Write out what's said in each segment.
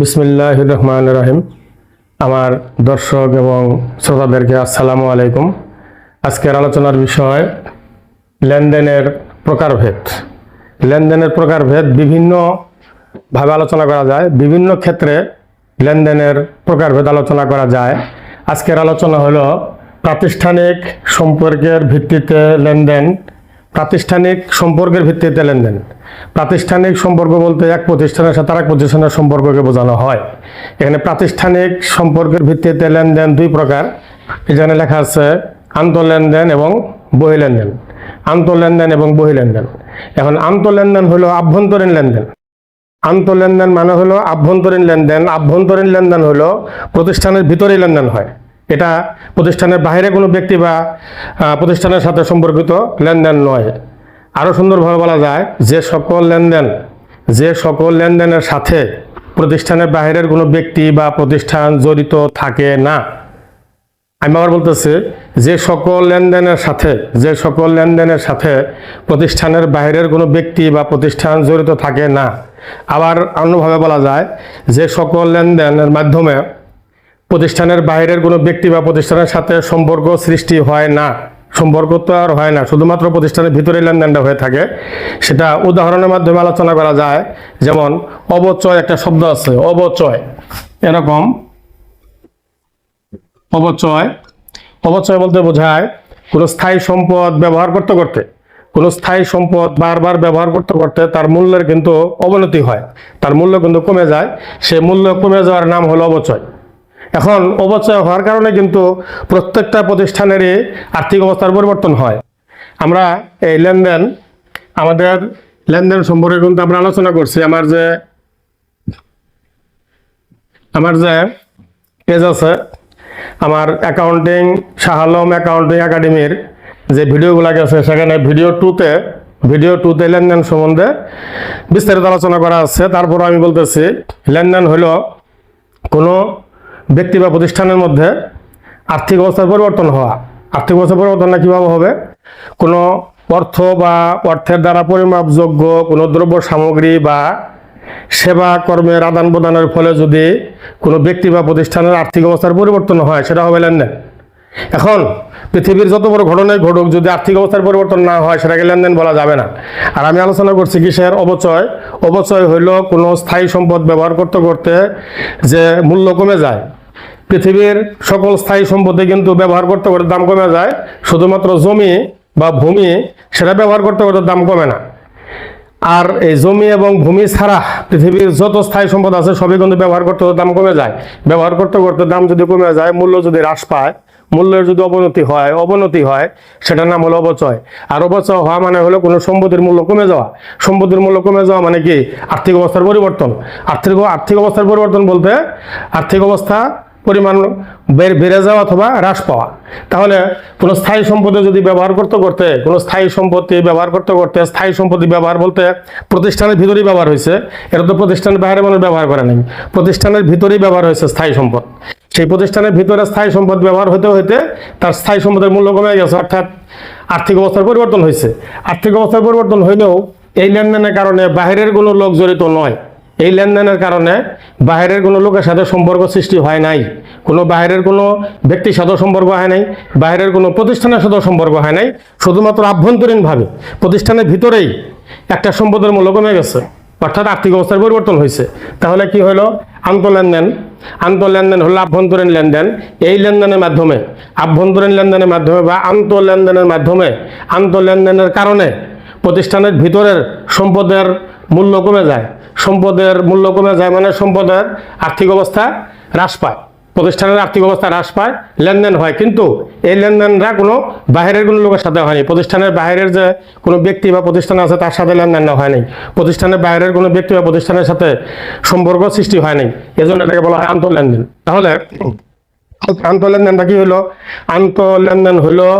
বিসমিল্লাহ রহমান রহিম আমার দর্শক এবং শ্রোতাদেরকে আসসালামু আলাইকুম। আজকের আলোচনার বিষয় লেনদেনের প্রকারভেদ। লেনদেনের প্রকারভেদ বিভিন্নভাবে আলোচনা করা যায়, বিভিন্ন ক্ষেত্রে লেনদেনের প্রকারভেদ আলোচনা করা যায়। আজকের আলোচনা হলো প্রাতিষ্ঠানিক সম্পর্কের ভিত্তিতে লেনদেন প্রাতিষ্ঠানিক সম্পর্কের ভিত্তিতে লেনদেন। প্রাতিষ্ঠানিক সম্পর্ক বলতে এক প্রতিষ্ঠানের সাথে আরেক প্রতিষ্ঠানের সম্পর্ককে বোঝানো হয়। এখানে প্রাতিষ্ঠানিক সম্পর্কের ভিত্তিতে লেনদেন দুই প্রকার। এখানে লেখা আছে আন্তঃলেনদেন এবং বহি বহিলেনদেন। আন্তঃলেনদেন এবং বহিলেনদেন। এখন আন্তঃলেনদেন হলো আভ্যন্তরীণ লেনদেন। আন্তঃলেনদেন মানে হলো আভ্যন্তরীণ লেনদেন। আভ্যন্তরীণ লেনদেন হলো প্রতিষ্ঠানের ভিতরেই লেনদেন হয়। এটা প্রতিষ্ঠানের বাইরে কোনো ব্যক্তি বা প্রতিষ্ঠানের সাথে সম্পর্কিত লেনদেন নয়। আরও সুন্দরভাবে বলা যায়, যে সকল লেনদেন, যে সকল লেনদেনের সাথে প্রতিষ্ঠানের বাইরের কোনো ব্যক্তি বা প্রতিষ্ঠান জড়িত থাকে না। আমি আবার বলতেছি, যে সকল লেনদেনের সাথে, যে সকল লেনদেনের সাথে প্রতিষ্ঠানের বাইরের কোনো ব্যক্তি বা প্রতিষ্ঠান জড়িত থাকে না। আবার অন্যভাবে বলা যায়, যে সকল লেনদেনের মাধ্যমে প্রতিষ্ঠানের বাইরের কোনো ব্যক্তি বা প্রতিষ্ঠানের সাথে সম্পর্ক সৃষ্টি হয় না। সম্পর্ক তো আর হয় না, শুধুমাত্র প্রতিষ্ঠানের ভিতরে লেনদেনটা হয়ে থাকে। সেটা উদাহরণের মাধ্যমে আলোচনা করা যায়, যেমন অবচয় একটা শব্দ আছে, অবচয়। এরকম। অবচয়। অবচয় বলতে বোঝায় কোনো স্থায়ী সম্পদ ব্যবহার করতে করতে। কোনো স্থায়ী সম্পদ বারবার ব্যবহার করতে করতে তার মূল্যের কিন্তু অবনতি হয়। তার মূল্য কিন্তু কমে যায়। সে মূল্য কমে যাওয়ার নাম হলো অবচয়। এখন অবচয় হওয়ার কারণে কিন্তু প্রত্যেকটা প্রতিষ্ঠানেরই আর্থিক অবস্থার পরিবর্তন হয়। আমরা এই লেনদেন, আমাদের লেনদেন সম্পর্কে কিন্তু আমরা আলোচনা করছি। আমার যে আমার যে পেজ আছে, আমার অ্যাকাউন্টিং শাহ আলম অ্যাকাউন্টিং একাডেমির যে ভিডিওগুলো গেছে, সেখানে ভিডিও টুতে ভিডিও টুতে লেনদেন সম্বন্ধে বিস্তারিত আলোচনা করা আছে। তারপর আমি বলতেছি, লেনদেন হলো কোনো ব্যক্তি বা প্রতিষ্ঠানের মধ্যে আর্থিক অবস্থার পরিবর্তন হওয়া। আর্থিক অবস্থার পরিবর্তনটা কীভাবে হবে? কোনো অর্থ বা অর্থের দ্বারা পরিমাপযোগ্য কোনো দ্রব্য, সামগ্রী বা সেবা কর্মের আদান প্রদানের ফলে যদি কোনো ব্যক্তি বা প্রতিষ্ঠানের আর্থিক অবস্থার পরিবর্তন হয়, সেটা হবে লেনদেন। এখন পৃথিবীর যত বড় ঘটনাই ঘটুক, যদি আর্থিক অবস্থার পরিবর্তন না হয়, সেটাকে লেনদেন বলা যাবে না। আর আমি আলোচনা করছি কিসের? অবচয় অবচয় হইল কোনো স্থায়ী সম্পদ ব্যবহার করতে করতে যে মূল্য কমে যায়। পৃথিবীর সকল স্থায়ী সম্পদে কিন্তু ব্যবহার করতে করতে দাম কমে যায়। শুধুমাত্র জমি বা ভূমি সেটা ব্যবহার করতে করতে দাম কমে না। আর এই জমি এবং ভূমি ছাড়া পৃথিবীর যত স্থায়ী সম্পদ আছে সবই কিন্তু ব্যবহার করতে দাম কমে যায়। ব্যবহার করতে করতে দাম যদি কমে যায়, মূল্য যদি হ্রাস পায়, মূল্যের যদি অবনতি হয় অবনতি হয়, সেটার নাম হলো অবচয় আর অবচয় হওয়া মানে হলো কোনো সম্পত্তির মূল্য কমে যাওয়া। সম্পত্তির মূল্য কমে যাওয়া মানে কি? আর্থিক অবস্থার পরিবর্তন। আর্থিক আর্থিক অবস্থার পরিবর্তন বলতে আর্থিক অবস্থা পরিমাণ বেড়ে যাওয়া অথবা হ্রাস পাওয়া। তাহলে কোনো স্থায়ী সম্পত্তি যদি ব্যবহার করতে করতে, কোনো স্থায়ী সম্পত্তি ব্যবহার করতে করতে, স্থায়ী সম্পত্তি ব্যবহার বলতে প্রতিষ্ঠানের ভিতরেই ব্যবহার হয়েছে। এটা তো প্রতিষ্ঠানের বাইরে মানুষ ব্যবহার করে নাই। প্রতিষ্ঠানের ভিতরেই ব্যবহার হয়েছে স্থায়ী সম্পদ। সেই প্রতিষ্ঠানের ভিতরে স্থায়ী সম্পদ ব্যবহার হতে হতে তার স্থায়ী সম্পদের মূল্য কমে গেছে, অর্থাৎ আর্থিক অবস্থার পরিবর্তন হয়েছে। আর্থিক অবস্থার পরিবর্তন হইলেও এই লেনদেনের কারণে বাইরের কোনো লোক জড়িত নয়। এই লেনদেনের কারণে বাইরের কোনো লোকের সাথে সম্পর্ক সৃষ্টি হয় নাই। কোনো বাইরের কোনো ব্যক্তির সাথে সম্পর্ক হয় নাই, বাইরের কোনো প্রতিষ্ঠানের সাথে সম্পর্ক হয় নাই। শুধুমাত্র আভ্যন্তরীণভাবে প্রতিষ্ঠানের ভিতরেই একটা সম্পদের মূল্য কমে গেছে, অর্থাৎ আর্থিক অবস্থার পরিবর্তন হয়েছে। তাহলে কি হলো? আন্তঃলেনদেন আন্তঃলেনদেন হলো আভ্যন্তরীণ লেনদেন। এই লেনদেনের মাধ্যমে, আভ্যন্তরীণ লেনদেনের মাধ্যমে বা আন্তঃলেনদেনের মাধ্যমে আন্তঃলেনদেনের কারণে প্রতিষ্ঠানের ভিতরের সম্পদের মূল্য কমে যায়। সম্পদের মূল্য কমে যায় মানে সম্পদের আর্থিক অবস্থা হ্রাস পায়। প্রতিষ্ঠানের আর্থিক অবস্থা হ্রাস পায়, লেনদেন হয়। কিন্তু এই লেনদেনরা কোনো বাইরের কোনো লোকের সাথে হয়নি। প্রতিষ্ঠানের বাইরের যে কোনো ব্যক্তি বা প্রতিষ্ঠান আছে, তার সাথে লেনদেন হয়নি। প্রতিষ্ঠানের বাইরের কোনো ব্যক্তি বা প্রতিষ্ঠানের সাথে সম্পর্ক সৃষ্টি হয়নি। এজন্য এটাকে বলা হয় আন্তঃ লেনদেন তাহলে আন্তঃলেনদেনটা কি হলো? আন্তঃলেনদেন হলো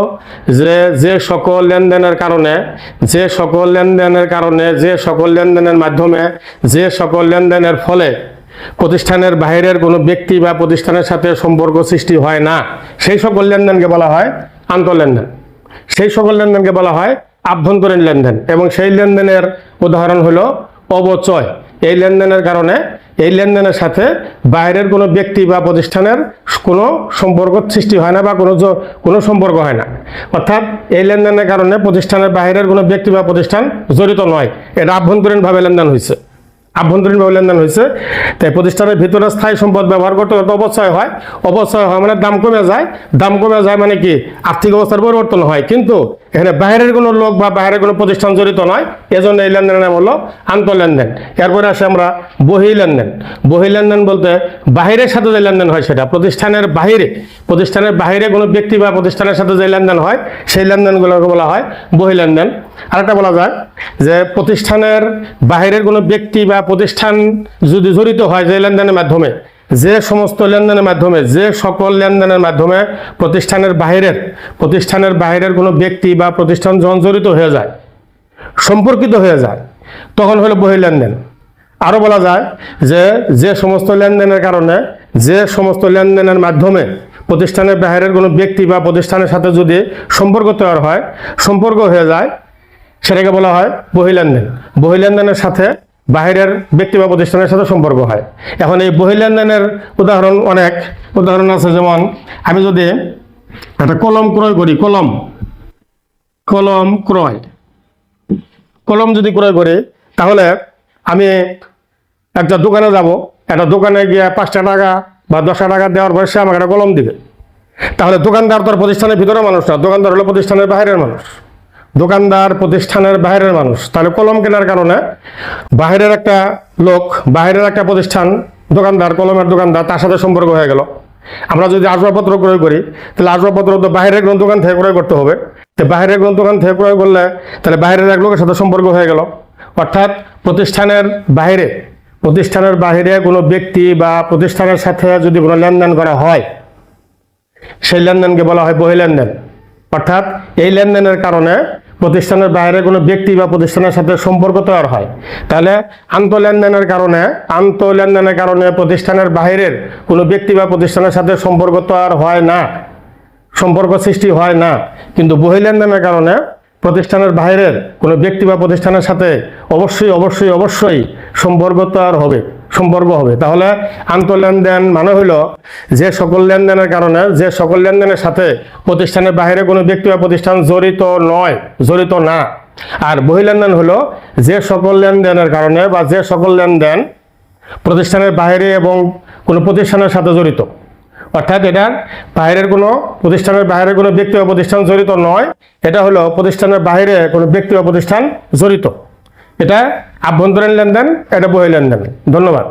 যে যে সকল লেনদেনের কারণে, যে সকল লেনদেনের কারণে, যে সকল লেনদেনের মাধ্যমে, যে সকল লেনদেনের ফলে প্রতিষ্ঠানের বাইরের কোনো ব্যক্তি বা প্রতিষ্ঠানের সাথে সম্পর্ক সৃষ্টি হয় না। সেই সকল লেনদেনকে বলা হয় আন্তঃলেনদেন সেই সকল লেনদেনকে বলা হয় আভ্যন্তরীণ লেনদেন এবং সেই লেনদেনের উদাহরণ হলো অবচয়। এই লেনদেনের কারণে এই লেনদেনের সাথে বাইরের কোনো ব্যক্তি বা প্রতিষ্ঠানের কোনো সম্পর্ক সৃষ্টি হয় না বা কোনো কোনো সম্পর্ক হয় না। অর্থাৎ এই লেনদেনের কারণে প্রতিষ্ঠানের বাইরের কোনো ব্যক্তি বা প্রতিষ্ঠান জড়িত নয়। এটা আভ্যন্তরীণভাবে লেনদেন হয়েছে আভ্যন্তরীণভাবে লেনদেন হয়েছে তাই প্রতিষ্ঠানের ভিতরে স্থায়ী সম্পদ ব্যবহার করতে করতে অবশ্যই হয়। অবশ্যই হয় মানে দাম কমে যায়। দাম কমে যায় মানে কি? আর্থিক অবস্থার পরিবর্তন হয়। কিন্তু এখানে বাইরের কোনো লোক বা বাইরের কোনো প্রতিষ্ঠান জড়িত নয়। এজন্য এই লেনদেনের নাম হলো আন্ত লেনদেন এরপরে আসে আমরা বহি লেনদেন। বহি লেনদেন বলতে বাহিরের সাথে যে লেনদেন হয় সেটা। প্রতিষ্ঠানের বাহিরে প্রতিষ্ঠানের বাহিরে কোনো ব্যক্তি বা প্রতিষ্ঠানের সাথে যে লেনদেন হয়, সেই লেনদেনগুলোকে বলা হয় বহি লেনদেন। আরেকটা বলা যায় যে প্রতিষ্ঠানের বাহিরের কোনো ব্যক্তি বা প্রতিষ্ঠান যদি জড়িত হয় যে লেনদেনের মাধ্যমে, যে সমস্ত লেনদেনের মাধ্যমে, যে সকল লেনদেনের মাধ্যমে প্রতিষ্ঠানের বাহিরের প্রতিষ্ঠানের বাহিরের কোনো ব্যক্তি বা প্রতিষ্ঠান যখন জড়িত হয়ে যায়, সম্পর্কিত হয়ে যায়, তখন হলো বহি লেনদেন। আরও বলা যায় যে যে সমস্ত লেনদেনের কারণে, যে সমস্ত লেনদেনের মাধ্যমে প্রতিষ্ঠানের বাহিরের কোনো ব্যক্তি বা প্রতিষ্ঠানের সাথে যদি সম্পর্ক তৈরি হয়, সম্পর্ক হয়ে যায় সেটাকে বলা হয় বহি লেনদেন বহি লেনদেনের সাথে বাইরের ব্যক্তি বা প্রতিষ্ঠানের সাথে সম্পর্ক হয়। এখন এই বহি লেনদেনের উদাহরণ অনেক। উদাহরণ আছে যেমন, আমি যদি একটা কলম ক্রয় করি, কলম কলম ক্রয়। কলম যদি ক্রয় করি, তাহলে আমি একটা দোকানে যাব। একটা দোকানে গিয়ে পাঁচটা টাকা বা দশটা টাকা দেওয়ার পরে সে আমাকে একটা কলম দিবে। তাহলে দোকানদার তোর প্রতিষ্ঠানের ভিতরে মানুষ না। দোকানদার হলো প্রতিষ্ঠানের বাইরের মানুষ। দোকানদার, প্রতিষ্ঠানের বাইরের মানুষ। তাহলে কলম কেনার কারণে বাইরের একটা লোক বাইরের একটা প্রতিষ্ঠান, দোকানদার, কলমের দোকানদার, তার সাথে সম্পর্ক হয়ে গেল। আমরা যদি আসবাবপত্র ক্রয় করি, তাহলে আসবাবপত্র তো বাইরের কোনো দোকান থেকে ক্রয় করতে হবে। তো বাইরের কোনো দোকান থেকে ক্রয় করলে, তাহলে বাইরের এক লোকের সাথে সম্পর্ক হয়ে গেল। অর্থাৎ প্রতিষ্ঠানের বাইরে প্রতিষ্ঠানের বাইরে কোনো ব্যক্তি বা প্রতিষ্ঠানের সাথে যদি কোনো লেনদেন করা হয়, সেই লেনদেনকে বলা হয় বহি লেনদেন। অর্থাৎ এই লেনদেনের কারণে প্রতিষ্ঠানের বাইরে কোনো ব্যক্তি বা প্রতিষ্ঠানের সাথে সম্পর্ক তৈরি হয়, তাহলে আন্ত লেনদেনের কারণে আন্ত লেনদেনের কারণে প্রতিষ্ঠানের বাইরের কোনো ব্যক্তি বা প্রতিষ্ঠানের সাথে সম্পর্ক তৈরি হয় না, সম্পর্ক সৃষ্টি হয় না। কিন্তু বহি লেনদেনের কারণে প্রতিষ্ঠানের বাইরের কোনো ব্যক্তি বা প্রতিষ্ঠানের সাথে অবশ্যই অবশ্যই অবশ্যই সম্পর্ক তৈরি হবে। সম্পর্ক হবে। তাহলে আন্ত লেনদেন মানে হলো যে সকল লেনদেনের কারণে, যে সকল লেনদেনের সাথে প্রতিষ্ঠানের বাইরে কোনো ব্যক্তি বা প্রতিষ্ঠান জড়িত নয়, জড়িত না। আর বহি লেনদেন হলো যে সকল লেনদেনের কারণে বা যে সকল লেনদেন প্রতিষ্ঠানের বাইরে এবং কোনো প্রতিষ্ঠানের সাথে জড়িত। অর্থাৎ এটা বাইরের কোনো প্রতিষ্ঠানের বাইরে কোনো ব্যক্তি বা প্রতিষ্ঠান জড়িত নয়, এটা হলো প্রতিষ্ঠানের বাইরে কোনো ব্যক্তি বা প্রতিষ্ঠান জড়িত। এটা আভ্যন্তরীণ লেনদেন এটা বহি লেনদেন ধন্যবাদ।